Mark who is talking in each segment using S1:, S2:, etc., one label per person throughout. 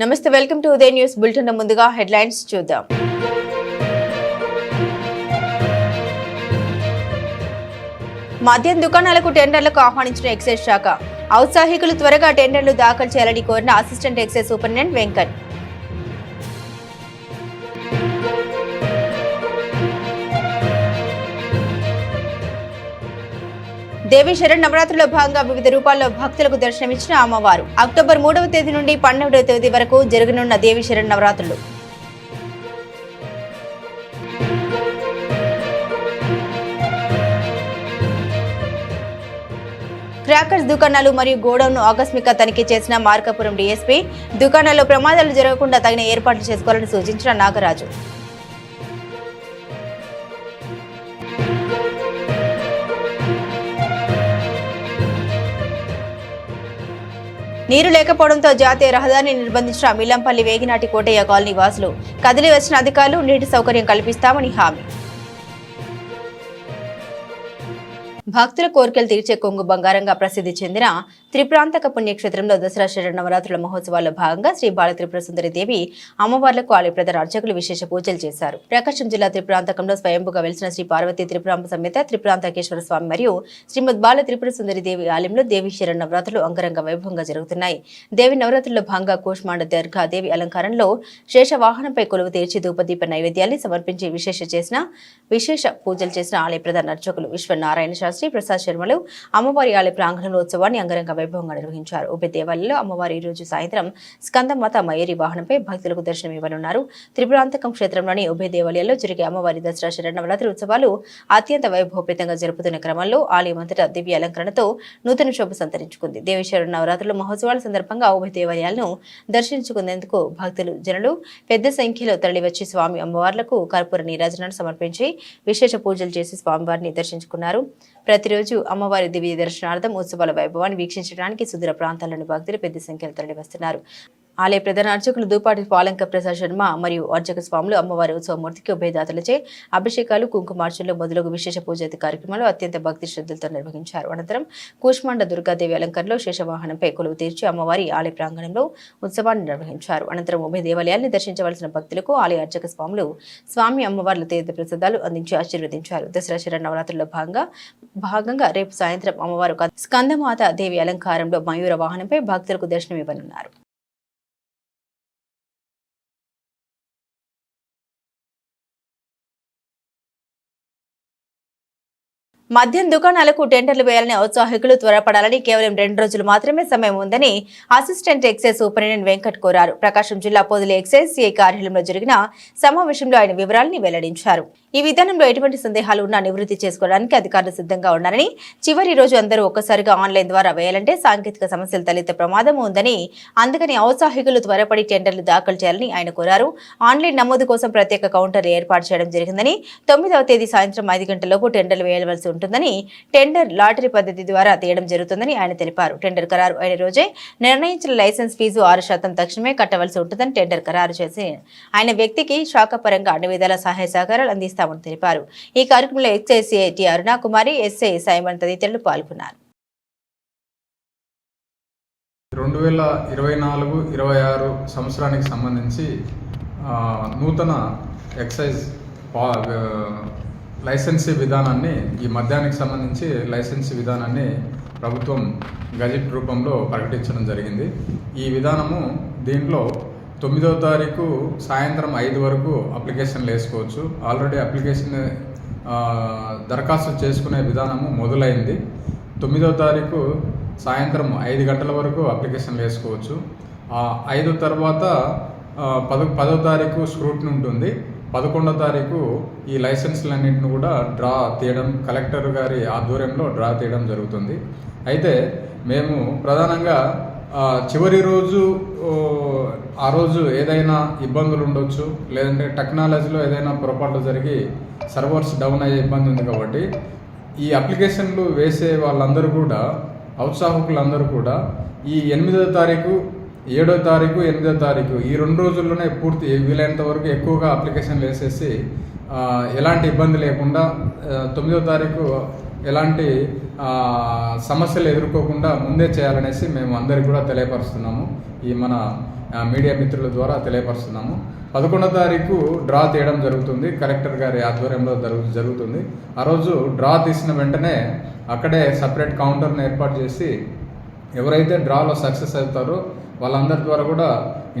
S1: నమస్తే welcome to Udaya news bulletin ముందుగా headlines చూద్దాం. మద్యం దుకాణాలకు టెండర్లకు ఆహ్వానించిన ఎక్సైజ్ శాఖ ఔత్సాహికులు త్వరగా టెండర్లు దాఖలు చేయాలని కోరిన assistant excise superintendent Venkat. Devi Sharan నవరాత్రిలో భాగంగా వివిధ రూపాల్లో భక్తులకు దర్శనమిచ్చిన అమ్మవారు. అక్టోబర్ మూడవ తేదీ నుండి పన్నెండవ తేదీ వరకు జరగనున్న దేవి శరణ్ నవరాత్రులు. క్రాకర్స్ దుకాణాలు మరియు గోడౌన్ను ఆకస్మిక తనిఖీ చేసిన మార్కాపురం డీఎస్పీ దుకాణాల్లో ప్రమాదాలు జరగకుండా తగిన ఏర్పాట్లు చేసుకోవాలని సూచించిన నాగరాజు. నీరు లేకపోవడంతో జాతీయ రహదారిని నిర్బంధించిన మిల్లంపల్లి వేగినాటి కోటయ్య కాలనీ వాసులు కదిలి వచ్చిన అధికారులు నీటి సౌకర్యం కల్పిస్తామని హామీ. భక్తుల కోరికలు తీర్చే కొంగు బంగారంగా ప్రసిద్ధి చెందిన త్రిప్రాంతక పుణ్యక్షేత్రంలో దసరా శరణవరాత్రుల మహోత్సవాల్లో భాగంగా శ్రీ బాలత్రిపుర సుందరి దేవి అమ్మవార్లకు ఆలయ ప్రధాన అర్చకులు విశేష పూజలు చేశారు. ప్రకాశం జిల్లా త్రిప్రాంతకంలో స్వయంభుగా వెలిసిన శ్రీ పార్వతి త్రిపురాంబ సమేత త్రిప్రాంతకేశ్వర స్వామి మరియు శ్రీమద్ బాల త్రిపుర సుందరి దేవి ఆలయంలో దేవి శరణవరాత్రులు అంగరంగ వైభవంగా జరుగుతున్నాయి. దేవి నవరాత్రుల్లో భాగంగా కూష్మాండ దర్గా దేవి అలంకారంలో శేష వాహనంపై కొలువు తీర్చి ధూపదీప నైవేద్యాన్ని సమర్పించి విశేష చేసిన విశేష పూజలు చేసిన ఆలయ ప్రధాన అర్చకులు విశ్వనారాయణ శాస్త్రి ప్రసాద్ శర్మలు అమ్మవారి ఆలయ ప్రాంగణంలో ఉత్సవాన్ని అంగరంగ వైభవంగా నిర్వహించారు. ఉభయ దేవాలయంలో అమ్మవారి ఈ రోజు సాయంత్రం స్కందమాత మయూరి వాహనంపై భక్తులకు దర్శనం ఇవ్వనున్నారు. త్రిపురాంతకం క్షేత్రంలోని ఉభయ దేవాలయాల్లో జరిగే అమ్మవారి దసరా శరణవరాత్రి ఉత్సవాలు అత్యంత వైభవపేతంగా జరుపుతున్న క్రమంలో ఆలయం అంతటా దివ్య అలంకరణతో నూతన శోభ సంతరించుకుంది. దేవేశ్వర నవరాత్రుల మహోత్సవాల సందర్భంగా ఉభయ దేవాలయాలను దర్శించుకునేందుకు భక్తులు జనులు పెద్ద సంఖ్యలో తరలివచ్చి స్వామి అమ్మవార్లకు కర్పూర నీరాజనాన్ని సమర్పించి విశేష పూజలు చేసి స్వామివారిని దర్శించుకున్నారు. ప్రతిరోజు అమ్మవారి దివ్య దర్శనార్థం ఉత్సవాల వైభవాన్ని వీక్షించడానికి సుదూర ప్రాంతాల్లోని భక్తులు పెద్ద సంఖ్యలో తరలివస్తున్నారు. ఆలయ ప్రధాన అర్చకులు దూపాటి పాలంక ప్రసాద్ శర్మ మరియు అర్చక స్వాములు అమ్మవారి ఉత్సవమూర్తికి ఉభయదాతలచే అభిషేకాలు కుంకుమార్చనలు మొదలగు విశేష పూజాది కార్యక్రమాలు అత్యంత భక్తి శ్రద్ధలతో నిర్వహించారు. అనంతరం కూష్మాండ దుర్గాదేవి అలంకరణలో శేషవాహనంపై కొలువు తీర్చి అమ్మవారి ఆలయ ప్రాంగణంలో ఉత్సవాన్ని నిర్వహించారు. అనంతరం ఉభయ దేవాలయాల్ని దర్శించవలసిన భక్తులకు ఆలయ అర్చక స్వాములు స్వామి అమ్మవార్ల తీర్థ ప్రసాదాలు అందించి ఆశీర్వదించారు. దసరా శర నవరాత్రుల్లో భాగంగా భాగంగా రేపు సాయంత్రం అమ్మవారు స్కందమాత దేవి అలంకారంలో మయూర వాహనంపై భక్తులకు దర్శనం మద్యం దుకాణాలకు టెండర్లు వేయాలని ఔత్సాహికులు త్వరపడాలని కేవలం రెండు రోజులు మాత్రమే సమయం ఉందని అసిస్టెంట్ ఎక్సైజ్ సూపరింటెండెంట్ వెంకట్ కోరారు. ప్రకాశం జిల్లా పొదిలి ఎక్సైజ్ సిఐ కార్యాలయంలో జరిగిన సమావేశంలో ఆయన వివరాలని వెల్లడించారు. ఈ విధానంలో ఎటువంటి సందేహాలు ఉన్నా నివృత్తి చేసుకోవడానికి అధికారులు సిద్ధంగా ఉన్నారని చివరి రోజు అందరూ ఒక్కసారిగా ఆన్లైన్ ద్వారా వేయాలంటే సాంకేతిక సమస్యలు తలెత్తే ప్రమాదం ఉందని అందుకని ఔత్సాహికులు త్వరపడి టెండర్లు దాఖలు చేయాలని ఆయన కోరారు. ఆన్లైన్ నమోదు కోసం ప్రత్యేక కౌంటర్ ఏర్పాటు చేయడం జరిగిందని తొమ్మిదవ తేదీ సాయంత్రం ఐదు గంటలలోపు టెండర్లు వేయవలసి ఉంటుందని టెండర్ లాటరీ పద్ధతి ద్వారా తీయడం జరుగుతుందని ఆయన తెలిపారు. టెండర్ ఖరారు అయిన రోజే నిర్ణయించిన లైసెన్స్ ఫీజు ఆరు శాతం తక్షణమే కట్టవలసి ఉంటుందని టెండర్ ఖరారు చేసి ఆయన వ్యక్తికి శాఖపరంగా అన్ని విధాల సహాయ సహకారాలు అందిస్తామని తెలిపారు. ఈ కార్యక్రమంలో ఎక్సైజ్ అరుణాకుమారి ఎస్ఐ సైమన్ తదితరులు పాల్గొన్నారు.
S2: రెండు వేల ఇరవై నాలుగు ఇరవై ఆరు సంవత్సరానికి సంబంధించి నూతన ఎక్సైజ్ లైసెన్సీ విధానాన్ని ఈ మద్యానికి సంబంధించి లైసెన్సీ విధానాన్ని ప్రభుత్వం గజెట్ రూపంలో ప్రకటించడం జరిగింది. ఈ విధానము దీంట్లో తొమ్మిదవ తారీఖు సాయంత్రం ఐదు వరకు అప్లికేషన్లు వేసుకోవచ్చు. ఆల్రెడీ అప్లికేషన్ దరఖాస్తు చేసుకునే విధానము మొదలైంది. తొమ్మిదవ తారీఖు సాయంత్రం ఐదు గంటల వరకు అప్లికేషన్లు వేసుకోవచ్చు. ఆ ఐదు తర్వాత పద పదో తారీఖు స్క్రూట్ని ఉంటుంది. పదకొండో తారీఖు ఈ లైసెన్స్లన్నింటిని కూడా డ్రా తీయడం కలెక్టర్ గారి ఆధ్వర్యంలో డ్రా తీయడం జరుగుతుంది. అయితే మేము ప్రధానంగా చివరి రోజు ఆ రోజు ఏదైనా ఇబ్బందులు ఉండొచ్చు లేదంటే టెక్నాలజీలో ఏదైనా పొరపాట్లు జరిగి సర్వర్స్ డౌన్ అయ్యే ఇబ్బంది ఉంది కాబట్టి ఈ అప్లికేషన్లు వేసే వాళ్ళందరూ కూడా ఔత్సాహకులందరూ కూడా ఈ ఎనిమిదో తారీఖు ఏడో తారీఖు ఎనిమిదో తారీఖు ఈ రెండు రోజుల్లోనే పూర్తి వీలైనంత వరకు ఎక్కువగా అప్లికేషన్లు వేసేసి ఎలాంటి ఇబ్బంది లేకుండా తొమ్మిదో తారీఖు ఎలాంటి సమస్యలు ఎదుర్కోకుండా ముందే చేయాలనేసి మేము అందరికి కూడా తెలియపరుస్తున్నాము. ఈ మన మీడియా మిత్రుల ద్వారా తెలియపరుస్తున్నాము. పదకొండో తారీఖు డ్రా తీయడం జరుగుతుంది. కలెక్టర్ గారి ఆధ్వర్యంలో జరుగు జరుగుతుంది. ఆ రోజు డ్రా తీసిన వెంటనే అక్కడే సపరేట్ కౌంటర్ని ఏర్పాటు చేసి ఎవరైతే డ్రాలో సక్సెస్ అవుతారో వాళ్ళందరి ద్వారా కూడా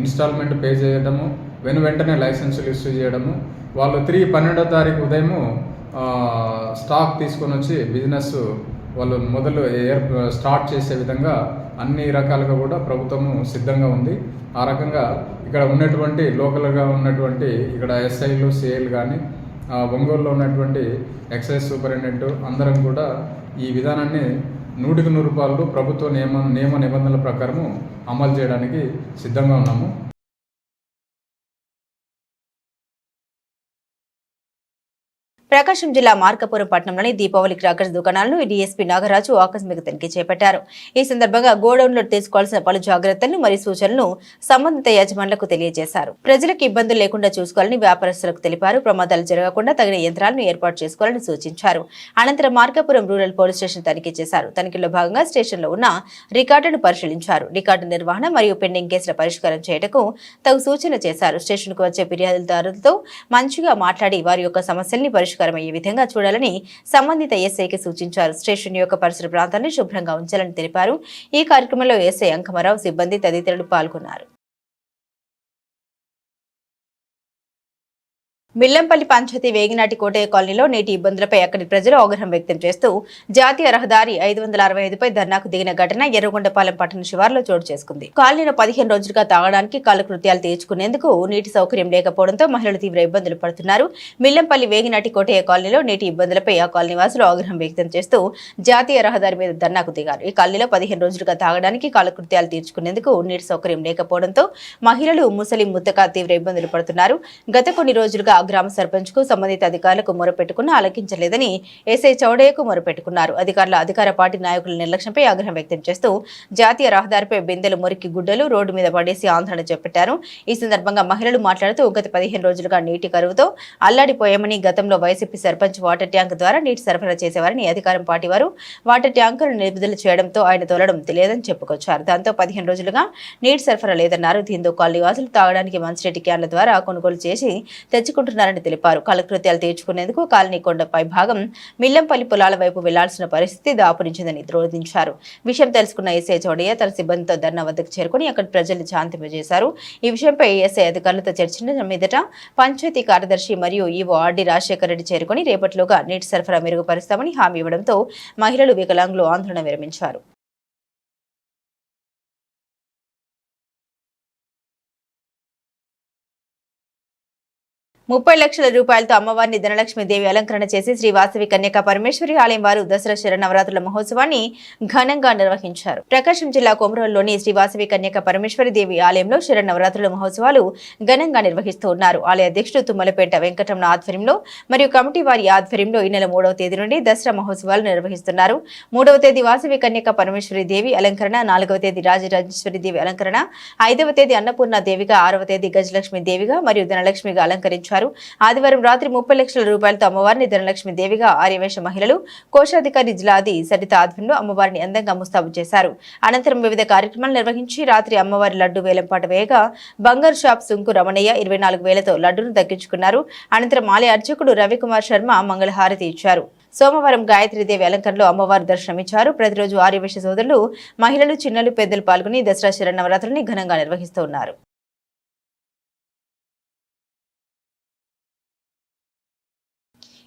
S2: ఇన్స్టాల్మెంట్ పే చేయడము వెను వెంటనే లైసెన్సులు ఇష్యూ చేయడము. వాళ్ళు త్రీ పన్నెండో తారీఖు ఉదయము స్టాక్ తీసుకొని వచ్చి బిజినెస్ వాళ్ళు మొదలు ఏర్ స్టార్ట్ చేసే విధంగా అన్ని రకాలుగా కూడా ప్రభుత్వము సిద్ధంగా ఉంది. ఆ రకంగా ఇక్కడ ఉన్నటువంటి లోకల్గా ఉన్నటువంటి ఇక్కడ ఎస్ఐలు సిఐలు కానీ ఒంగోలులో ఉన్నటువంటి ఎక్సైజ్ సూపరింటెండెంట్ అందరం కూడా ఈ విధానాన్ని నూటికి నూరు రూపాయలు ప్రభుత్వ నియమ నియమ నిబంధనల ప్రకారము అమలు చేయడానికి సిద్ధంగా ఉన్నాము.
S1: ప్రకాశం జిల్లా మార్కపురం పట్టణంలోని దీపావళి క్రాకర్స్ దుకాణాలను డీఎస్పీ నాగరాజు ఆకస్మిక తనిఖీ చేపట్టారు. ఈ సందర్భంగా గోడౌన్లో తీసుకోవాల్సిన పలు జాగ్రత్తలను మరియు సూచనలను సంబంధిత యజమానులకు తెలియజేశారు. ప్రజలకు ఇబ్బందులు లేకుండా చూసుకోవాలని వ్యాపారస్తులకు తెలిపారు. ప్రమాదాలు జరగకుండా తగిన యంత్రాలను ఏర్పాటు చేసుకోవాలని సూచించారు. అనంతరం మార్కాపురం రూరల్ పోలీస్ స్టేషన్ తనిఖీ చేశారు. తనిఖీలో భాగంగా స్టేషన్లో ఉన్న రికార్డును పరిశీలించారు. రికార్డు నిర్వహణ మరియు పెండింగ్ కేసుల పరిష్కారం చేయటకు తగు సూచన చేశారు. స్టేషన్కు వచ్చే ఫిర్యాదుదారులతో మంచిగా మాట్లాడి వారి యొక్క సమస్యల్ని పరిష్కారమయ్యే విధంగా చూడాలని సంబంధిత ఎస్ఐకి సూచించారు. స్టేషన్ యొక్క పరిసర ప్రాంతాన్ని శుభ్రంగా ఉంచాలని తెలిపారు. ఈ కార్యక్రమంలో ఎస్ఐ అంకమరావు సిబ్బంది తదితరులు పాల్గొన్నారు. మిల్లంపల్లి పంచాయతీ వేగినాటి కోటయ్య కాలనీలో నేటి ఇబ్బందులపై అక్కడి ప్రజలు ఆగ్రహం వ్యక్తం చేస్తూ జాతీయ రహదారి ఐదు వందల అరవై ఐదుపై ధర్నాకు దిగిన ఘటన ఎర్రగొండపాలెం పట్టణ శివార్లో చోటు చేసుకుంది. కాలనీలో పదిహేను రోజులుగా తాగడానికి కాలకృత్యాలు తీర్చుకునేందుకు నీటి సౌకర్యం లేకపోవడంతో మహిళలు తీవ్ర ఇబ్బందులు పడుతున్నారు. మిల్లంపల్లి వేగినాటి కోటయ్య కాలనీలో నేటి ఇబ్బందులపై ఆ కాలనీ వాసులు ఆగ్రహం వ్యక్తం చేస్తూ జాతీయ రహదారి మీద ధర్నాకు దిగారు. ఈ కాలనీలో పదిహేను రోజులుగా తాగడానికి కాలకృత్యాలు తీర్చుకునేందుకు నీటి సౌకర్యం లేకపోవడంతో మహిళలు ముసలి ముద్దగా తీవ్ర ఇబ్బందులు పడుతున్నారు. గత కొన్ని రోజులుగా గ్రామ సర్పంచ్కు సంబంధిత అధికారులకు మొరపెట్టుకున్నా ఆలకించలేదని ఎస్ఐ చౌడయ్యకు మొరపెట్టుకున్నారు. అధికారుల అధికార పార్టీ నాయకుల నిర్లక్ష్యంపై ఆగ్రహం వ్యక్తం చేస్తూ జాతీయ రహదారిపై బిందెలు మురికి గుడ్డలు రోడ్డు మీద పడేసి ఆందోళన చేపట్టారు. ఈ సందర్భంగా మహిళలు మాట్లాడుతూ గత పదిహేను రోజులుగా నీటి కరువుతో అల్లాడిపోయామని గతంలో వైసీపీ సర్పంచ్ వాటర్ ట్యాంక్ ద్వారా నీటి సరఫరా చేసేవారని అధికారం పార్టీ వారు వాటర్ ట్యాంకులను నిలుపుదల చేయడంతో ఆయన తోలడం తెలియదని చెప్పుకొచ్చారు. దాంతో పదిహేను రోజులుగా నీటి సరఫరా లేదన్నారు. దీంతో కాలనీ వాసులు తాగడానికి మంచినీటి క్యాన్ల ద్వారా కొనుగోలు చేసి తెచ్చుకుంటున్నారని తెలిపారు. కలకృత్యాలు తీర్చుకునేందుకు కాలనీ కొండపై భాగం మిల్లంపల్లి పొలాల వైపు వెళ్ళాల్సిన పరిస్థితి దాపురించిందని ద్రోధించారు విషయం తెలుసుకున్న ఎస్ఐ చౌడయ్య తన సిబ్బందితో ధర్నా వద్దకు చేరుకుని అక్కడ ప్రజలు శాంతింపజేశారు. ఈ విషయంపై ఎస్ఐ అధికారులతో చర్చించిన మీదట పంచాయతీ కార్యదర్శి మరియు ఈవో ఆర్డి రాజశేఖర రెడ్డి చేరుకుని రేపటిలోగా నీటి సరఫరా మెరుగుపరుస్తామని హామీ ఇవ్వడంతో మహిళలు వికలాంగులు ఆందోళన విరమించారు. ముప్పై లక్షల రూపాయలతో అమ్మవారిని ధనలక్ష్మి దేవి అలంకరణ చేసి శ్రీ వాసవి కన్యక పరమేశ్వరి ఆలయం వారు దసరా శరణవరాత్రుల మహోత్సవాన్ని ఘనంగా నిర్వహించారు. ప్రకాశం జిల్లా కొమరంలోని శ్రీ వాసవి పరమేశ్వరి దేవి ఆలయంలో శరణవరాత్రుల మహోత్సవాలు ఘనంగా నిర్వహిస్తూ ఉన్నారు. ఆలయ అధ్యక్షుడు తుమ్మలపేట వెంకటరమణ ఆధ్వర్యంలో మరియు కమిటీ వారి ఆధ్వర్యంలో ఈ నెల మూడవ తేదీ నుండి దసరా మహోత్సవాలు నిర్వహిస్తున్నారు. మూడవ తేదీ వాసవి కన్యక పరమేశ్వరి దేవి అలంకరణ నాలుగవ తేదీ రాజరాజేశ్వరి దేవి అలంకరణ ఐదవ తేదీ అన్నపూర్ణ దేవిగా ఆరవ తేదీ గజలక్ష్మి దేవిగా మరియు ధనలక్ష్మిగా అలంకరించారు. ఆదివారం రాత్రి ముప్పై లక్షల రూపాయలతో అమ్మవారిని ధనలక్ష్మి దేవిగా ఆర్యవేశ మహిళలు కోశాధికారి జిలాది సరిత ఆధ్వర్యంలో అమ్మవారిని అందంగా ముస్తాబు చేశారు. అనంతరం వివిధ కార్యక్రమాలు నిర్వహించి రాత్రి అమ్మవారి లడ్డు వేలంపాట వేయగా బంగారు షాప్ సుంకు రమణయ్య ఇరవై నాలుగు వేలతో లడ్డును దక్కించుకున్నారు అనంతరం ఆలయ అర్చకుడు రవికుమార్ శర్మ మంగళహారతి ఇచ్చారు. సోమవారం గాయత్రీదేవి అలంకరణలో అమ్మవారు దర్శనమిచ్చారు. ప్రతిరోజు ఆర్యవేశ సోదరులు మహిళలు చిన్నలు పెద్దలు పాల్గొని దసరా శరన్నవరాత్రుల్ని ఘనంగా నిర్వహిస్తున్నారు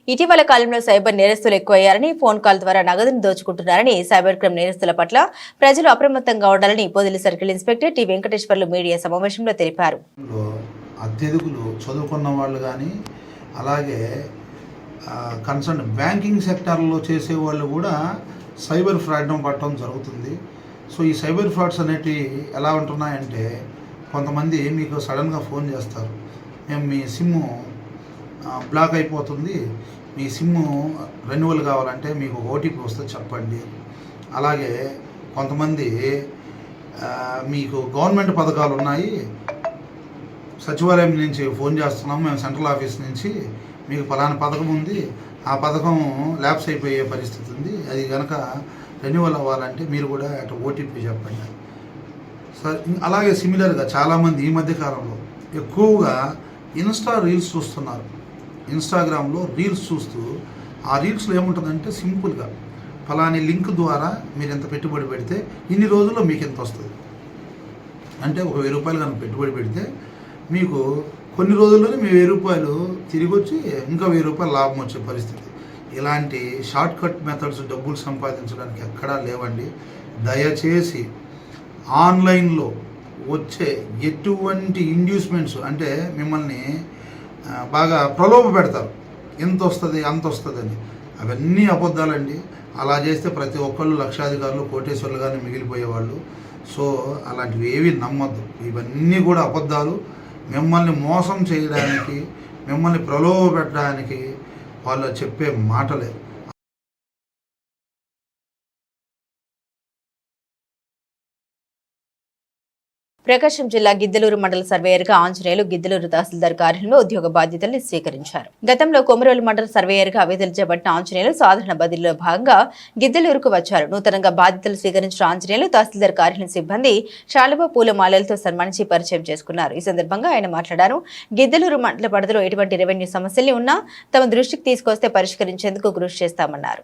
S1: ఇటీవల కాలంలో సైబర్ నేరస్తులు ఎక్కువయ్యారని ఫోన్ కాల్ ద్వారా నగదును దోచుకుంటున్నారని సైబర్ క్రైమ్ నేరస్తుల పట్ల ప్రజలు అప్రమత్తంగా ఉండాలని Podili circle inspector T Venkateswarlu media సమావేశంలో తెలిపారు.
S3: అత్యధికులు చదువుకున్న వాళ్ళు కానీ అలాగే కన్సర్న్ బ్యాంకింగ్ సెక్టార్లో చేసే వాళ్ళు కూడా సైబర్ ఫ్రాడ్ను పట్టడం జరుగుతుంది. సో ఈ సైబర్ ఫ్రాడ్స్ అనేటివి ఎలా ఉంటున్నాయంటే కొంతమంది మీకు సడన్గా ఫోన్ చేస్తారు. మేము మీ సిమ్ము బ్లాక్ అయిపోతుంది. మీ సిమ్ రెన్యువల్ కావాలంటే మీకు ఓటీపీ వస్తే చెప్పండి. అలాగే కొంతమంది మీకు గవర్నమెంట్ పథకాలు ఉన్నాయి. సచివాలయం నుంచి ఫోన్ చేస్తున్నాం. మేము సెంట్రల్ ఆఫీస్ నుంచి మీకు ఫలానా పథకం ఉంది. ఆ పథకం ల్యాప్స్ అయిపోయే పరిస్థితి ఉంది. అది కనుక రెన్యువల్ అవ్వాలంటే మీరు కూడా అటు ఓటీపీ చెప్పండి. సార్ అలాగే సిమిలర్గా చాలామంది ఈ మధ్య కాలంలో ఎక్కువగా ఇన్స్టా రీల్స్ చూస్తున్నారు. ఇన్స్టాగ్రామ్లో రీల్స్ చూస్తూ ఆ రీల్స్లో ఏముంటుందంటే సింపుల్గా ఫలాని లింక్ ద్వారా మీరు ఎంత పెట్టుబడి పెడితే ఇన్ని రోజుల్లో మీకు ఎంత వస్తుంది? అంటే ఒక వెయ్యి రూపాయలు కనుక పెట్టుబడి పెడితే మీకు కొన్ని రోజుల్లోనే మీ వెయ్యి రూపాయలు తిరిగి వచ్చి ఇంకా వెయ్యి రూపాయలు లాభం వచ్చే పరిస్థితి. ఇలాంటి షార్ట్ కట్ మెథడ్స్ డబ్బులు సంపాదించడానికి ఎక్కడా లేవండి. దయచేసి ఆన్లైన్లో వచ్చే ఎటువంటి ఇండ్యూస్మెంట్స్ అంటే మిమ్మల్ని బాగా ప్రలోభ పెడతారు. ఎంత వస్తుంది అంత వస్తుందని. అవన్నీ అబద్ధాలండి. అలా చేస్తే ప్రతి ఒక్కళ్ళు లక్షాధికారులు కోటేశ్వర్లు కానీ మిగిలిపోయేవాళ్ళు. సో అలాంటివి ఏవి నమ్మద్దు. ఇవన్నీ కూడా అబద్ధాలు. మిమ్మల్ని మోసం చేయడానికి మిమ్మల్ని ప్రలోభ పెట్టడానికి వాళ్ళు చెప్పే మాటలే.
S1: ప్రకాశం జిల్లా గిద్దలూరు మండల సర్వేయర్గా ఆంజనేయులు గిద్దలూరు తహసీల్దార్ కార్యాలయంలో ఉద్యోగ బాధ్యతల్ని స్వీకరించారు. గతంలో కొమరోలు మండల సర్వేయర్గా విధులు చేపట్టిన ఆంజనేయులు సాధారణ బదిలీలో భాగంగా గిద్దలూరుకు వచ్చారు. నూతనంగా బాధ్యతలు స్వీకరించిన ఆంజనేయులు తహసీల్దార్ కార్యాలయం సిబ్బంది శాలువ పూలమాలలతో సన్మానించి పరిచయం చేసుకున్నారు. ఈ సందర్భంగా ఆయన మాట్లాడారు. గిద్దలూరు మండల పరిధిలో ఎటువంటి రెవెన్యూ సమస్యలు ఉన్నా తమ దృష్టికి తీసుకొస్తే పరిష్కరించేందుకు కృషి చేస్తామన్నారు.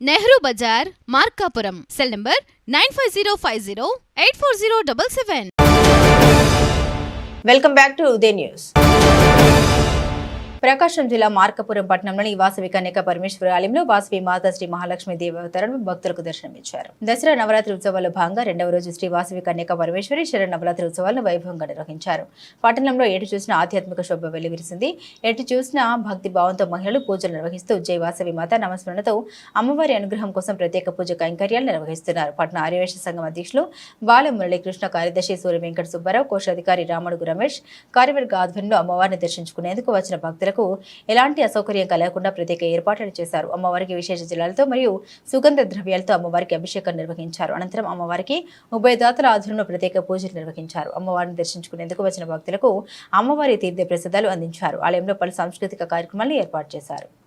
S4: Nehru Bazar Markapuram. Cell number nine five zero five zero eight four zero double seven.
S1: Welcome back to Uday news. Prakasam జిల్లా మార్కపురం పట్టణంలోని వాసవి కన్యక పరమేశ్వర ఆలయంలో వాసవి మాత శ్రీ మహాలక్ష్మి దేవతలను భక్తులకు దర్శనమిచ్చారు. దసరా నవరాత్రి ఉత్సవాల్లో భాగంగా రెండవ రోజు శ్రీ వాసవి కన్యక పరమేశ్వరి శరణ నవరాత్రి ఉత్సవాలను వైభవంగా నిర్వహించారు. పట్టణంలో ఎటు చూసిన ఆధ్యాత్మిక శోభ వెలువరిసింది ఎటు చూసిన భక్తి భావంతో మహిళలు పూజలు నిర్వహిస్తూ జై వాసవి మాత నమస్మరణతో అమ్మవారి అనుగ్రహం కోసం ప్రత్యేక పూజ కైంకర్యాలు నిర్వహిస్తున్నారు. పట్టణ ఆర్యవేశ సంఘం అధ్యక్షులు బాల మురళీకృష్ణ కార్యదర్శి సూర్య వెంకట సుబ్బారావు కోశాధికారి రామడుగు రమేష్ కార్యవర్గ ఆధ్వర్యంలో అమ్మవారిని దర్శించుకునేందుకు వచ్చిన భక్తులకు ఎలాంటి అసౌకర్యం కలగకుండా ప్రత్యేక ఏర్పాట్లు చేశారు. అమ్మవారికి విశేష జిల్లాలతో మరియు సుగంధ ద్రవ్యాలతో అమ్మవారికి అభిషేకం నిర్వహించారు. అనంతరం అమ్మవారికి ఉభయదాతల ఆధ్వర్యంలో ప్రత్యేక పూజలు నిర్వహించారు. అమ్మవారిని దర్శించుకునేందుకు వచ్చిన భక్తులకు అమ్మవారి తీర్థ ప్రసాదాలు అందించారు. ఆలయంలో పలు సాంస్కృతిక కార్యక్రమాలను ఏర్పాటు చేశారు.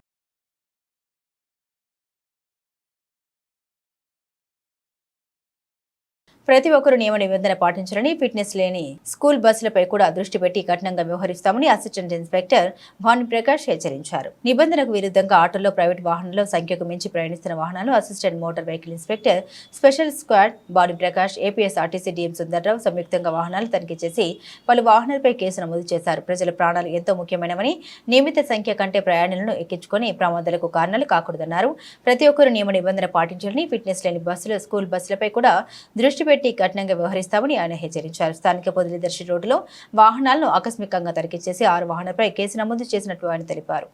S1: ప్రతి ఒక్కరూ నియమ నిబంధన పాటించాలని ఫిట్నెస్ లేని స్కూల్ బస్సులపై కూడా దృష్టి పెట్టి కఠినంగా వ్యవహరిస్తామని అసిస్టెంట్ ఇన్స్పెక్టర్ భానుప్రకాష్ హెచ్చరించారు. నిబంధనకు విరుద్ధంగా ఆటోలో ప్రైవేట్ వాహనంలో సంఖ్యకు మించి ప్రయాణిస్తున్న వాహనాలు assistant motor vehicle inspector special squad Bhanuprakash APSRTC APS RTC Sundar Rao సంయుక్తంగా వాహనాలు తనిఖీ చేసి పలు వాహనాలపై కేసు నమోదు చేశారు. ప్రజల ప్రాణాలు ఎంతో ముఖ్యమైనవని నియమిత సంఖ్య కంటే ప్రయాణాలను ఎక్కించుకొని ప్రమాదాలకు కారణాలు కాకూడదన్నారు. ప్రతి ఒక్కరూ నియమ నిబంధన పాటించాలని ఫిట్నెస్ లేని బస్సులు స్కూల్ బస్సులపై కూడా దృష్టి పెట్టి కఠినంగా వ్యవహరిస్తామని ఆయన హెచ్చరించారు. స్థానిక పొదిలిదర్శి రోడ్డులో వాహనాలను ఆకస్మికంగా తనిఖీ చేసి ఆరు వాహనాలపై కేసు నమోదు చేసినట్లు ఆయన తెలిపారు.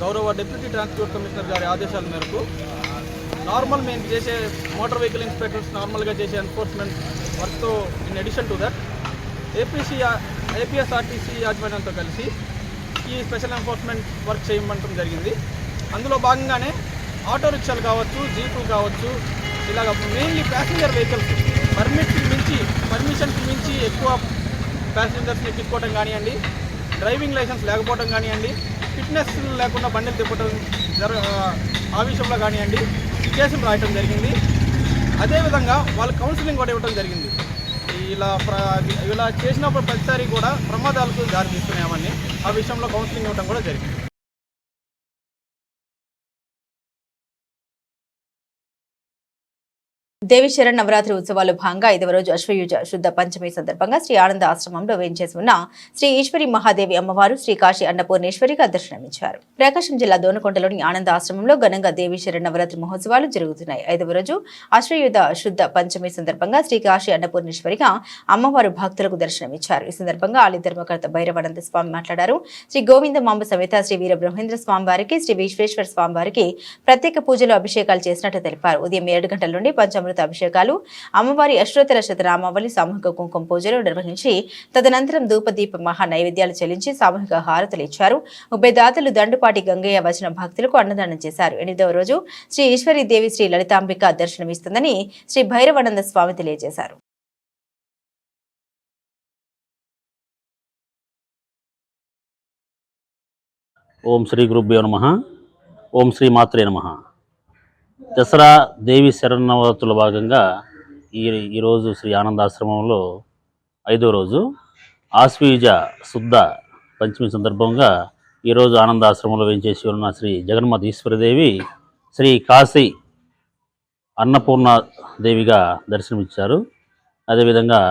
S5: గౌరవ డిప్యూటీ ట్రాన్స్పోర్ట్ కమిషనర్ గారి ఆదేశాల మేరకు నార్మల్ మేము చేసే మోటార్ వెహికల్ ఇన్స్పెక్టర్స్ నార్మల్గా చేసే ఎన్ఫోర్స్మెంట్ వర్క్తో in addition to that APC APSRTC యాజమాన్యంతో కలిసి ఈ స్పెషల్ ఎన్ఫోర్స్మెంట్ వర్క్ చేయమంటం జరిగింది. అందులో భాగంగానే ఆటో రిక్షాలు కావచ్చు జీపులు కావచ్చు ఇలాగ మెయిన్లీ ప్యాసింజర్ వెహికల్స్ పర్మిట్కి మించి పర్మిషన్కి మించి ఎక్కువ ప్యాసింజర్స్ని ఎక్కించుకోవడం కానివ్వండి డ్రైవింగ్ లైసెన్స్ లేకపోవడం కానివ్వండి ఫిట్నెస్ లేకుండా బండిలు తిప్పడం జర ఆ విషయంలో కానివ్వండి కేసులు రాయటం జరిగింది. అదేవిధంగా వాళ్ళు కౌన్సిలింగ్ కూడా ఇవ్వడం జరిగింది. ఇలా ప్ర ఇలా చేసినప్పుడు ప్రతిసారి కూడా ప్రమాదాలకు దారి తీస్తున్నామని ఆ విషయంలో కౌన్సిలింగ్ ఇవ్వడం కూడా జరిగింది.
S1: దేవి శరణ్ నవరాత్రి ఉత్సవాలు భాగంగా ఐదవ రోజు అశ్వయుజ శుద్ధ పంచమి సందర్భంగా శ్రీ ఆనంద ఆశ్రమంలో వేయించేసి ఉన్న శ్రీ ఈశ్వరి మహాదేవి అమ్మవారు శ్రీ కాశీ అన్నపూర్ణేశ్వరిగా దర్శనమిచ్చారు. ప్రకాశం జిల్లా దోనకొండలోని ఆనంద ఆశ్రమంలో ఘనంగా దేవి శరణ్ నవరాత్రి మహోత్సవాలు జరుగుతున్నాయి. ఐదవ రోజు అశ్వయుధ శుద్ధ పంచమి సందర్భంగా శ్రీ కాశీ అన్నపూర్ణేశ్వరిగా అమ్మవారు భక్తులకు దర్శనమిచ్చారు. ఈ సందర్భంగా ఆలయ ధర్మకర్త భైరవానంద స్వామి మాట్లాడారు. శ్రీ గోవింద మాంబ సమేత శ్రీ వీర బ్రహ్మేంద్ర స్వామి వారికి శ్రీ విశ్వేశ్వర స్వామి వారికి ప్రత్యేక పూజలు అభిషేకాలు చేసినట్టు తెలిపారు. ఉదయం ఏడు గంటల నుండి పంచామృత అభిషేకాలు అమ్మవారి అష్టోత్తర శతనామావళి సామూహిక కుంకుమ పూజలు నిర్వహించి తదనంతరం ధూపదీప మహా నైవేద్యాలు చెల్లించి సామూహిక హారతులు ఇచ్చారు. ఉభయదాతలు దండుపాటి గంగయ్య వచ్చిన భక్తులకు అన్నదానం చేశారు. ఎనిమిదవ రోజు శ్రీ ఈశ్వరి దేవి శ్రీ లలితాంబిక దర్శనమిస్తుందని శ్రీ భైరవానంద స్వామి తెలియజేశారు.
S6: ఓం శ్రీ గురుభ్యో నమ. ఓం శ్రీ మాత్రే నమ. దసరా దేవి శరణవతుల భాగంగా ఈ ఈరోజు శ్రీ ఆనందాశ్రమంలో ఐదో రోజు ఆశ్వీజ శుద్ధ పంచమి సందర్భంగా ఈరోజు ఆనందాశ్రమంలో వేయించేసి ఉన్న శ్రీ జగన్మాత ఈశ్వరదేవి శ్రీ కాశీ అన్నపూర్ణ దేవిగా దర్శనమిచ్చారు. అదేవిధంగా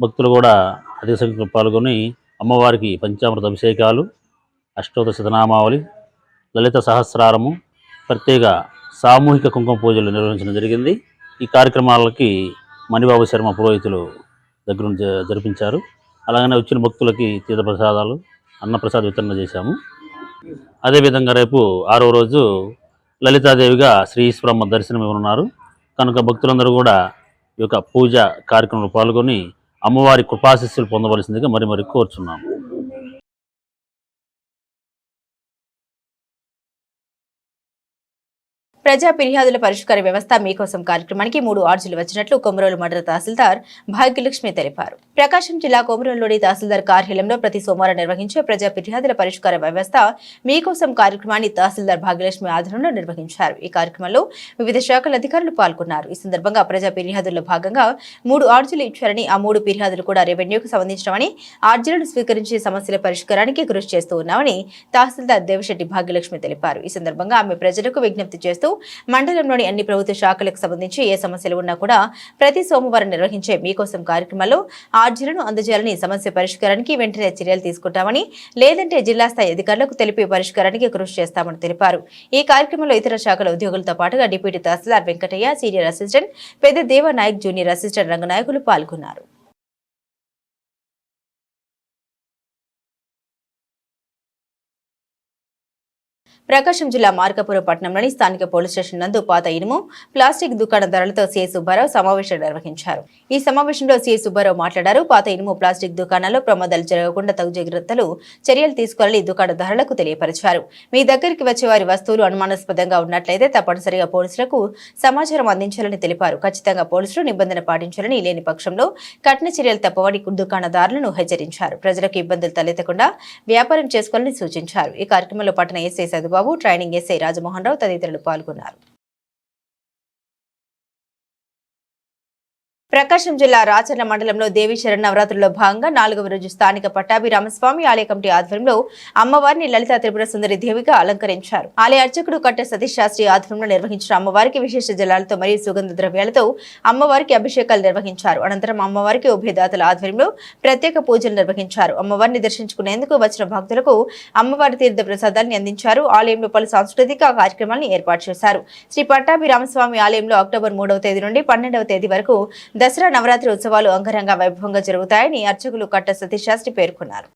S6: భక్తులు కూడా అధిక సంఖ్యలో పాల్గొని అమ్మవారికి పంచామృత అభిషేకాలు అష్టోత్తర శతనామావళి లలిత సహస్రారము ప్రత్యేక సామూహిక కుంకుమ పూజలు నిర్వహించడం జరిగింది. ఈ కార్యక్రమాలకి మణిబాబు శర్మ పురోహితులు దగ్గర నుంచి జరిపించారు. అలాగనే వచ్చిన భక్తులకి తీర్థప్రసాదాలు అన్నప్రసాద వితరణ చేశాము. అదేవిధంగా రేపు ఆరో రోజు లలితాదేవిగా శ్రీ ఈశ్వరమ్మ దర్శనం ఇవ్వనున్నారు. కనుక భక్తులందరూ కూడా ఈ యొక్క పూజ కార్యక్రమంలో పాల్గొని అమ్మవారి కృపాశిస్సులు పొందవలసిందిగా మరి మరి కోరుచున్నాము.
S1: ప్రజా ఫిర్యాదుల పరిష్కార వ్యవస్థ మీకోసం కార్యక్రమానికి మూడు ఆర్జీలు వచ్చినట్లు కొమరోలు మండల తహసీల్దార్ భాగ్యలక్ష్మి తెలిపారు. ప్రకాశం జిల్లా కొమరోలులోని తహసీల్దార్ కార్యాలయంలో ప్రతి సోమవారం నిర్వహించే ప్రజా ఫిర్యాదుల పరిష్కార వ్యవస్థ మీకోసం కార్యక్రమాన్ని తహసీల్దార్ భాగ్యలక్ష్మి ఆధ్వర్యంలో నిర్వహించారు. ఈ కార్యక్రమంలో వివిధ శాఖల అధికారులు పాల్గొన్నారు. ఈ సందర్భంగా ప్రజా ఫిర్యాదుల్లో భాగంగా మూడు ఆర్జీలు ఇచ్చారని ఆ మూడు ఫిర్యాదులు కూడా రెవెన్యూకు సంబంధించినవని ఆర్జీలను స్వీకరించి సమస్యల పరిష్కారానికి కృషి చేస్తూ ఉన్నామని తహసీల్దార్ దేవశెట్టి భాగ్యలక్ష్మి తెలిపారు. ఈ సందర్భంగా ఆమె ప్రజలకు విజ్ఞప్తి చేస్తూ మండలంలోని అన్ని ప్రభుత్వ శాఖలకు సంబంధించి ఏ సమస్యలు ఉన్నా కూడా ప్రతి సోమవారం నిర్వహించే మీకోసం కార్యక్రమంలో ఆర్జీలను అందజేయాలని సమస్య పరిష్కారానికి వెంటనే చర్యలు తీసుకుంటామని లేదంటే జిల్లా స్థాయి అధికారులకు తెలిపి పరిష్కారానికి కృషి చేస్తామని తెలిపారు. ఈ కార్యక్రమంలో ఇతర శాఖల ఉద్యోగులతో పాటుగా deputy tahsildar Venkataiah senior assistant Pedda Deva Nayak junior assistant Ranganayakulu పాల్గొన్నారు. ప్రకాశం జిల్లా మార్కపురం పట్టణంలోని స్థానిక పోలీస్ స్టేషన్ నందు పాత ఇనుము ప్లాస్టిక్ దుకాణదారులతో సీఎస్ సుబ్బారావు సమావేశం నిర్వహించారు. ఈ సమావేశంలో సీఎస్ సుబ్బారావు మాట్లాడారు. పాత ఇనుము ప్లాస్టిక్ దుకాణాల్లో ప్రమాదాలు జరగకుండా తగు జాగ్రత్తలు చర్యలు తీసుకోవాలని దుకాణదారులకు తెలియపరిచారు. మీ దగ్గరికి వచ్చే వారి వస్తువులు అనుమానాస్పదంగా ఉన్నట్లయితే తప్పనిసరిగా పోలీసులకు సమాచారం అందించాలని తెలిపారు. ఖచ్చితంగా పోలీసులు నిబంధన పాటించాలని లేని పక్షంలో కఠిన చర్యలు తప్పవని దుకాణదారులను హెచ్చరించారు. ప్రజలకు ఇబ్బందులు తలెత్తకుండా వ్యాపారం చేసుకోవాలని సూచించారు. ఈ కార్యక్రమంలో పట్టణ SI Babu training SI Rajamohan Rao తదితరులు పాల్గొన్నారు ప్రకాశం జిల్లా రాచర్ల మండలంలో దేవి శరణవరాత్రుల్లో భాగంగా నాలుగవ రోజు స్థానిక పట్టాభి రామస్వామి ఆలయ కమిటీ ఆధ్వర్యంలో అమ్మవారిని లలిత త్రిపుర సుందరి దేవిగా అలంకరించారు. ఆలయ అర్చకుడు కట్ట సతీష్ శాస్త్రి ఆధ్వర్యంలో నిర్వహించిన అమ్మవారికి విశేష జలాలతో మరియు సుగంధ ద్రవ్యాలతో అమ్మవారికి అభిషేకాలు నిర్వహించారు. అనంతరం అమ్మవారికి ఉభయదాతల ఆధ్వర్యంలో ప్రత్యేక పూజలు నిర్వహించారు. అమ్మవారిని దర్శించుకునేందుకు వచ్చిన భక్తులకు అమ్మవారి తీర్థ ప్రసాదాన్ని అందించారు. ఆలయంలో పలు సాంస్కృతిక కార్యక్రమాలను ఏర్పాటు చేశారు. శ్రీ పట్టాభి రామస్వామి ఆలయంలో అక్టోబర్ మూడవ తేదీ నుండి పన్నెండవ తేదీ వరకు దసరా నవరాత్రి ఉత్సవాలు అంగరంగ వైభవంగా జరుగుతాయని అర్చకులు కట్ట సతీష్ శాస్త్రి పేర్కొన్నారు.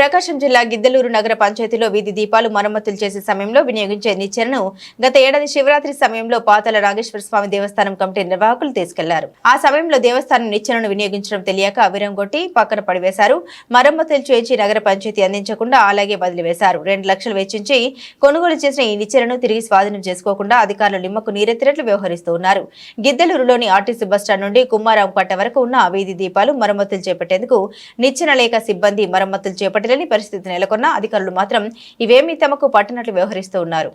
S1: ప్రకాశం జిల్లా గిద్దలూరు నగర పంచాయతీలో వీధి దీపాలు మరమ్మతులు చేసే సమయంలో వినియోగించే నిచ్చెనను గత ఏడాది శివరాత్రి సమయంలో పాతల నాగేశ్వర స్వామి దేవస్థానం కమిటీ నిర్వాహకులు తీసుకెళ్ళారు. ఆ సమయంలో దేవస్థానం నిచ్చెనను వినియోగించడం తెలియక అవిరం కొట్టి పక్కన పడివేశారు. మరమ్మతులు చేయించి నగర పంచాయతీ అందించకుండా అలాగే వదిలివేశారు. రెండు లక్షలు వెచ్చించి కొనుగోలు చేసిన ఈ నిచ్చెనను తిరిగి స్వాధీనం చేసుకోకుండా అధికారులు నిమ్మకు నీరెత్తినట్లు వ్యవహరిస్తూ ఉన్నారు. గిద్దలూరులోని ఆర్టీసీ బస్టాండ్ నుండి కుమ్మారాం కట్ట వరకు ఉన్న వీధి దీపాలు మరమ్మతులు చేపట్టేందుకు నిచ్చెన లేక సిబ్బంది మరమ్మతులు తెలియని పరిస్థితి నెలకొన్న అధికారులు మాత్రం ఇవేమీ తమకు పట్టనట్లు వ్యవహరిస్తూ ఉన్నారు.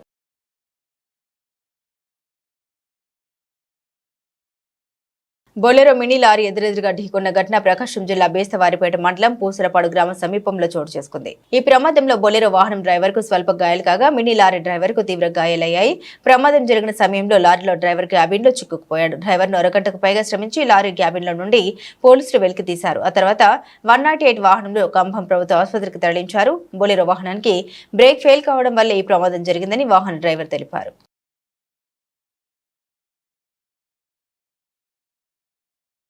S1: బొలెరో మినీ లారీ ఎదురెదురుగా ఢీకొన్న ఘటన ప్రకాశం జిల్లా బేస్తవారిపేట మండలం పూసలపాడు గ్రామ సమీపంలో చోటు చేసుకుంది. ఈ ప్రమాదంలో బొలెరో వాహనం డ్రైవర్కు స్వల్ప గాయాలు కాగా మినీ లారీ డ్రైవర్కు తీవ్ర గాయాలయ్యాయి. ప్రమాదం జరిగిన సమయంలో లారీలో డ్రైవర్ క్యాబిన్లో చిక్కుకుపోయాడు. డ్రైవర్ను అరగంటకు పైగా శ్రమించి లారీ క్యాబిన్లో నుండి పోలీసులు వెలికి తీశారు. ఆ తర్వాత వన్ నాట్ ఎయిట్ వాహనంలో కంభం ప్రభుత్వ ఆసుపత్రికి తరలించారు. బొలెరో వాహనానికి బ్రేక్ ఫెయిల్ కావడం వల్ల ఈ ప్రమాదం జరిగిందని వాహన డ్రైవర్ తెలిపారు.